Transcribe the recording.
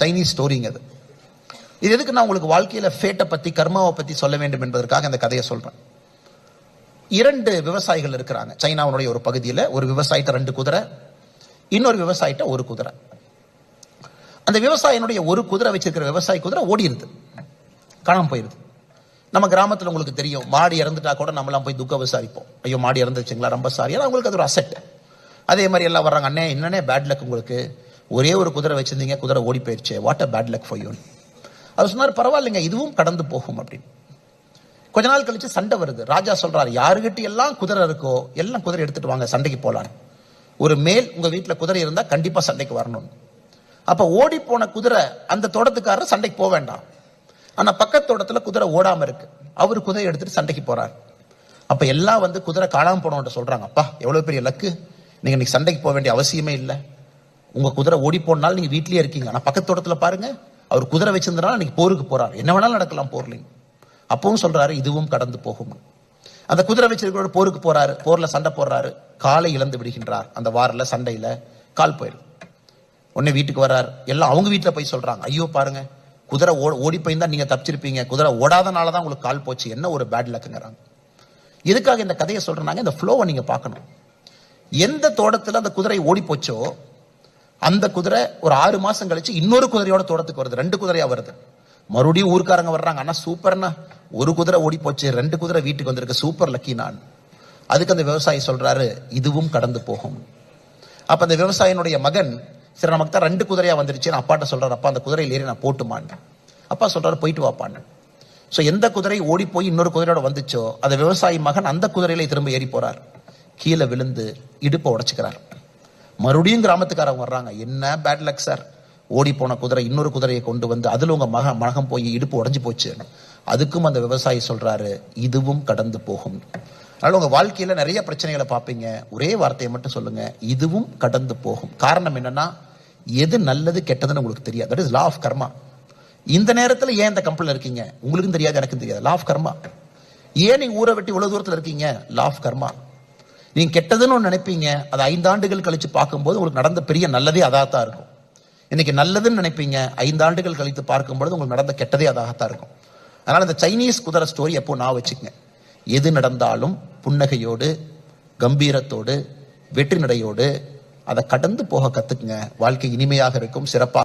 Chinese ஸ்டோரிங்க அது. இது எதுக்கு நான் உங்களுக்கு வாழ்க்கையில ஃபேட்டை பத்தி கர்மாவை பத்தி சொல்ல வேண்டும் என்பதற்காக இந்த கதையை சொல்றேன். இரண்டு விவசாயிகள் இருக்கிறாங்க. சைனாவுடைய ஒரு பகுதியில் ஒரு விவசாயிட்ட ரெண்டு குதிரை இன்னொரு விவசாயிட்ட ஒரு குதிரை. அந்த விவசாயினுடைய ஒரு குதிரை வச்சிருக்கிற விவசாயி குதிரை ஓடிடுது காணாம போயிருது. நம்ம கிராமத்தில் உங்களுக்கு தெரியும் மாடு இறந்துட்டா கூட நம்மலாம் போய் துக்க விசாரிப்போம். ஐயோ மாடு இறந்துச்சுங்களா ரொம்ப சாரி ஏன்னா உங்களுக்கு அது ஒரு அசெட் அதே மாதிரி எல்லாம் வர்றாங்க அண்ணே என்னன்னே பேட் லக் உங்களுக்கு. ஒரே ஒரு குதிரை வச்சிருந்தீங்க குதிரை ஓடி போயிருச்சு what a bad luck for you அவர் சொன்னார் பரவாயில்லைங்க இதுவும் கடந்து போகும் அப்படின்னு. கொஞ்ச நாள் கழிச்சு சண்டை வருது. ராஜா சொல்றாரு யாருகிட்ட எல்லாம் குதிரை இருக்கோ எல்லாம் குதிரை எடுத்துட்டு வாங்க சண்டைக்கு போலான்னு. ஒரு மேல் உங்க வீட்டில் குதிரை இருந்தா கண்டிப்பா சண்டைக்கு வரணும் அப்ப ஓடி போன குதிரை அந்த தோட்டத்துக்காரர் சண்டைக்கு போக வேண்டாம். ஆனா பக்கத்து தோட்டத்துல குதிரை ஓடாம இருக்கு. அவர் குதிரை எடுத்துட்டு சண்டைக்கு போறார். அப்ப எல்லாம் வந்து குதிரை காணாம போனவன்ட்ட சொல்றாங்க அப்பா எவ்வளவு பெரிய லக்கு நீங்க இன்னைக்கு சண்டைக்கு போக வேண்டிய அவசியமே இல்லை. உங்க குதிரை ஓடி போனாலும் நீங்க வீட்லயே இருக்கீங்க. ஆனா பக்கத்து தோட்டத்துல பாருங்க அவர் குதிரை வச்சிருந்தனால இன்னைக்கு போருக்கு போறாரு. என்ன வேணாலும் நடக்கலாம் போர்லிங்க அப்பவும் சொல்றாரு இதுவும் கடந்து போகும். அந்த குதிரை வச்சிருக்கிற போருக்கு போறாரு போர்ல சண்டை போடுறாரு. காலை இழந்து விடுகின்றார். அந்த வாரில் சண்டையில கால் போயிடும். உடனே வீட்டுக்கு வர்றாரு. எல்லாம் அவங்க வீட்டில் போய் சொல்றாங்க. ஐயோ பாருங்க குதிரை ஓ ஓடி போயிருந்தா நீங்க தப்பிச்சிருப்பீங்க. குதிரை ஓடாதனால தான் உங்களுக்கு கால் போச்சு. என்ன ஒரு பேட் லக்குங்கிறாங்க எதுக்காக இந்த கதையை சொல்றாங்க இந்த ஃப்ளோவை நீங்க பார்க்கணும். எந்த தோட்டத்தில் அந்த குதிரை ஓடி போச்சோ அந்த குதிரை ஒரு ஆறு மாசம் கழிச்சு இன்னொரு குதிரையோட தோட்டத்துக்கு வருது. ரெண்டு குதிரையா வருது. மறுபடியும் ஊருக்காரங்க வர்றாங்க ஆனா சூப்பர்னா ஒரு குதிரை ஓடி போச்சு ரெண்டு குதிரை வீட்டுக்கு வந்திருக்கு. சூப்பர் லக்கி நான். அதுக்கு அந்த விவசாயி சொல்றாரு இதுவும் கடந்து போகும். அப்ப அந்த விவசாயினுடைய மகன் சரி நமக்கு தான் ரெண்டு குதிரையா வந்துருச்சு. நான் அப்பாட்ட சொல்றாரு அப்பா அந்த குதிரையில் ஏறி நான் போட்டுமான்னு. அப்பா சொல்றாரு போயிட்டு வாப்பான்னு ஸோ எந்த குதிரை ஓடி போய் இன்னொரு குதிரையோட வந்துச்சோ அந்த விவசாயி மகன் அந்த குதிரையில திரும்ப ஏறி போறார். கீழே விழுந்து இடுப்பை உடைச்சுக்கிறார். மறுபடியும் கிராமத்துக்காரங்க வர்றாங்க. என்ன பேட் லக் சார் ஓடி போன குதிரை இன்னொரு குதிரையை கொண்டு வந்து அதில் உங்கள் மக மகம் போய் இடுப்பு உடஞ்சி போச்சு. அதுக்கும் அந்த விவசாயி சொல்கிறாரு இதுவும் கடந்து போகும். அதனால் உங்கள் வாழ்க்கையில் நிறைய பிரச்சனைகளை பார்ப்பீங்க. ஒரே வார்த்தையை மட்டும் சொல்லுங்கள் இதுவும் கடந்து போகும். காரணம் என்னன்னா எது நல்லது கெட்டதுன்னு உங்களுக்கு தெரியாது. That is law of karma இந்த நேரத்தில் ஏன் இந்த கம்பெனியில் இருக்கீங்க? உங்களுக்கும் தெரியாது எனக்கும் தெரியாது. லா ஆஃப் கர்மா ஏன் நீ ஊரை வெட்டி இவ்வளோ தூரத்தில் இருக்கீங்க? லா ஆஃப் கர்மா நீங்க கெட்டதுன்னு ஒன்று நினைப்பீங்க அது ஐந்தாண்டுகள் கழித்து பார்க்கும்போது உங்களுக்கு நடந்த பெரிய நல்லதே அதாகத்தான் இருக்கும். இன்னைக்கு நல்லதுன்னு நினைப்பீங்க ஐந்தாண்டுகள் கழித்து பார்க்கும்போது உங்களுக்கு நடந்த கெட்டதே அதாகத்தான் இருக்கும். அதனால் இந்த சைனீஸ் குதிரை ஸ்டோரி எப்போ நான் வச்சுக்கங்க. எது நடந்தாலும் புன்னகையோடு கம்பீரத்தோடு வெற்றி நடையோடு அதை கடந்து போக கற்றுக்குங்க வாழ்க்கை இனிமையாக இருக்கும் சிறப்பாக